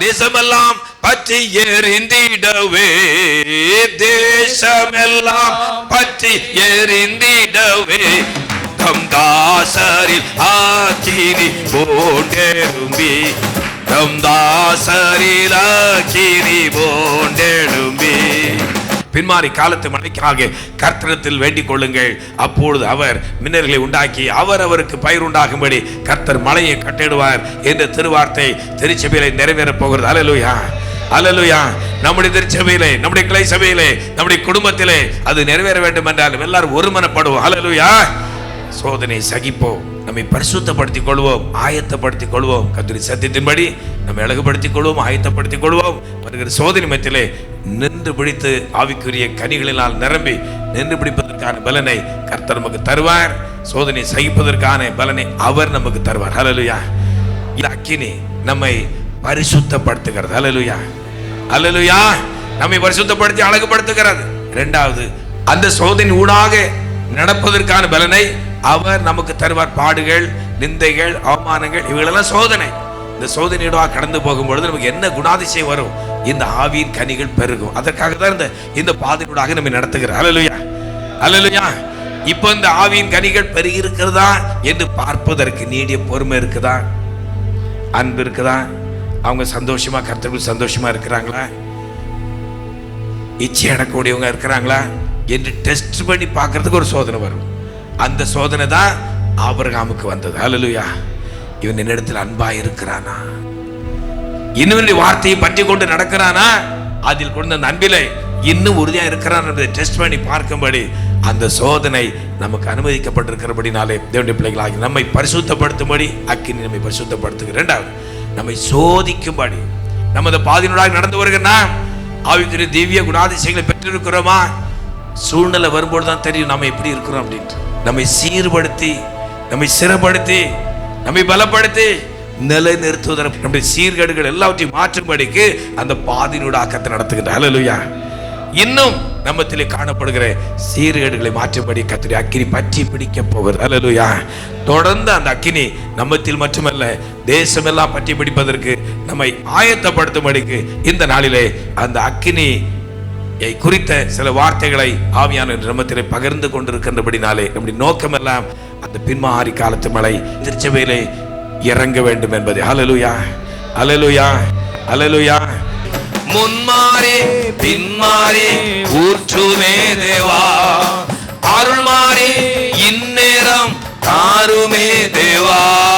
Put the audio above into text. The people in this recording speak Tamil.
தேசமெல்லாம் பற்றி எரிந்திடவே தேசமெல்லாம் பற்றி எரிந்திடவே தம் தாசரில் ஆக்கினி போண்டெழும்பி. தம் தாசரில் ஆக்கினி போண்டெழு பின்மாறி காலத்து மழைக்காக கர்த்தனத்தில் வேண்டிக் கொள்ளுங்கள். அப்பொழுது அவர் மின்னர்களை உண்டாக்கி அவர் அவருக்கு பயிர் உண்டாகும்படி கர்த்தர் மழையை கட்டிடுவார் என்ற திருவார்த்தை திருச்சபையில நிறைவேறப் போகிறது. அலலுயா அலலுயா நம்முடைய திருச்சபையிலே நம்முடைய கிளை சபையிலே நம்முடைய குடும்பத்திலே அது நிறைவேற வேண்டும் என்றால் எல்லாரும் ஒருமனப்படுவோம். அலலுயா சோதனை சகிப்போம். நம்மை பரிசுத்தப்படுத்திக் கொள்வோம் ஆயத்தப்படுத்திக் கொள்வோம் கத்திரி சத்தியத்தின்படி நம்மை அழகுபடுத்திக் கொள்வோம் ஆயத்தப்படுத்திக் கொள்வோம் வருகிற சோதனை மத்தியிலே நின்று பிடித்து ஆவிக்குரிய கனிகளினால் நிரம்பி நின்று பிடிப்பதற்கான பலனை கர்த்தர் நமக்கு தருவார். சோதனை சகிப்பதற்கான பலனை அவர் நமக்கு தருவார். ஹalleluya இந்த அக்கினி நம்மை பரிசுத்தப்படுத்துகிறது. அலலுயா அலலுயா நம்மை பரிசுத்தப்படுத்தி அழகுபடுத்துகிறது. இரண்டாவது அந்த சோதனை ஊடாக நடப்பதற்கான பலனை அவர் நமக்கு தருவார் பாடுகள் நிந்தைகள் அவமானங்கள் இவைகளெல்லாம் சோதனை. இந்த சோதனையோட கடந்து போகும்பொழுது நமக்கு என்ன குணாதிசயம் வரும்? இந்த ஆவியின் கனிகள் பெருகும். அதற்காக தான் இந்த இந்த பாதையூடாக நம்ம நடத்துகிறார். அலலுயா அலலுயா இப்போ இந்த ஆவியின் கனிகள் பெருகி இருக்கிறதா என்று பார்ப்பதற்கு நீடிய பொறுமை இருக்குதா? அன்பு இருக்குதா? அவங்க சந்தோஷமா கர்த்தர்கள் சந்தோஷமா இருக்கிறாங்களா? இச்சை அடக்கக்கூடியவங்க இருக்கிறாங்களா? என்று டெஸ்ட் பண்ணி பார்க்கறதுக்கு ஒரு சோதனை வரும். அந்த சோதனை தான் ஆபரகாமுக்கு வந்தது. அலலுயா இவன் என்னிடத்தில் அன்பா இருக்கிறானா? இன்னும் வார்த்தையை பற்றி கொண்டு நடக்கிறானா? அதில் கொண்ட அந்த அன்பிலே இன்னும் உறுதியாக இருக்கிறான் என்பதை டெஸ்ட் பண்ணி பார்க்கும்படி அந்த சோதனை நமக்கு அனுமதிக்கப்பட்டிருக்கிறபடினாலே தேவனுடைய பிள்ளைகளாகி நம்மை பரிசுத்தப்படுத்தும்படி அக்கினி நம்மை பரிசுத்தப்படுத்துகிற. ரெண்டாவது நம்மை சோதிக்கும்படி. நமது பாதினூடாக நடந்து வருகிறனா ஆவிக்குரிய திவ்ய குணாதிசயங்களை பெற்றிருக்கிறோமா? சூழ்நிலை வரும்போது தான் தெரியும் நம்ம எப்படி இருக்கிறோம் அப்படின்ட்டு. நம்மை சீர்படுத்தி நம்மை சிறப்படுத்தி நம்மை பலப்படுத்தி நிலை நிறுத்துவதற்கு நம்முடைய சீர்கேடுகள் எல்லாவற்றையும் மாற்றும்படிக்கு அந்த பாதினோட ஆக்கத்தை நடத்துகின்ற ஹalleluya இன்னும் நம்மத்திலே காணப்படுகிற சீர்கேடுகளை மாற்றும்படி கத்திரி அக்கினி பற்றி பிடிக்க போகிறது. அலலுயா தொடர்ந்து அந்த அக்கினி நம்மத்தில் மட்டுமல்ல தேசமெல்லாம் பற்றி பிடிப்பதற்கு நம்மை ஆயத்தப்படுத்தும்படிக்கு இந்த நாளிலே அந்த அக்கினி குறித்த சில வார்த்தைகளை ஆவியான நம்மத்திலே பகிர்ந்து கொண்டிருக்கின்றபடினாலே நம்முடைய நோக்கமெல்லாம் அந்த பின்மாறி காலத்து மலை திருச்சபையிலே இறங்க வேண்டும் என்பது. அலலுயா அலலுயா அலலுயா முன்மாறி பின்மாறி ஊற்றுமே தேவா. அருள்மாறி இந்நேரம் தாருமே தேவா.